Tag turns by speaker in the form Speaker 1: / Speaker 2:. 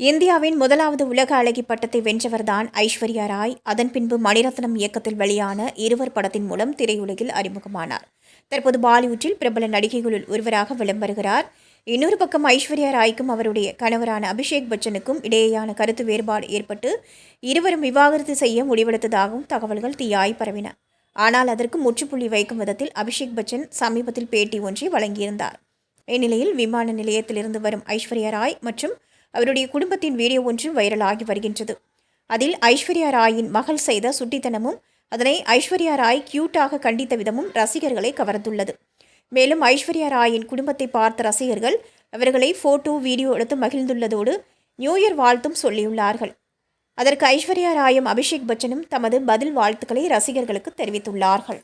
Speaker 1: இந்தியாவின் முதலாவது உலக அழகி பட்டத்தை வென்றவர்தான் ஐஸ்வர்யா ராய். அதன் பின்பு மணிரத்னம் இயக்கத்தில் வெளியான இருவர் படத்தின் மூலம் திரையுலகில் அறிமுகமானார். தற்போது பாலிவுட்டில் பிரபல நடிகைகளுள் ஒருவராக விளம் வருகிறார் இன்னொரு பக்கம் ஐஸ்வர்யா ராய்க்கும் அவருடைய கணவரான அபிஷேக் பச்சனுக்கும் இடையேயான கருத்து வேறுபாடு ஏற்பட்டு இருவரும் விவாகரத்து செய்ய முடிவெடுத்ததாகவும் தகவல்கள் தீயாய் பரவின. ஆனால் அதற்கு முற்றுப்புள்ளி வைக்கும் விதத்தில் அபிஷேக் பச்சன் சமீபத்தில் பேட்டி ஒன்றை வழங்கியிருந்தார். இந்நிலையில் விமான நிலையத்திலிருந்து வரும் ஐஸ்வர்யா ராய் மற்றும் அவருடைய குடும்பத்தின் வீடியோ ஒன்று வைரலாகி வருகின்றது. அதில் ஐஸ்வர்யா ராயின் மகள் செய்த சுட்டித்தனமும் அதனை ஐஸ்வர்யா ராய் கியூட்டாக கண்டித்த விதமும் ரசிகர்களை கவர்ந்துள்ளது. மேலும் ஐஸ்வர்யா ராயின் குடும்பத்தை பார்த்த ரசிகர்கள் அவர்களை ஃபோட்டோ வீடியோ எடுத்து மகிழ்ந்துள்ளதோடு நியூ இயர் வாழ்த்தும் சொல்லியுள்ளார்கள். அதற்கு ஐஸ்வர்யா ராயும் அபிஷேக் பச்சனும் தமது பதில் வாழ்த்துக்களை ரசிகர்களுக்கு தெரிவித்துள்ளார்கள்.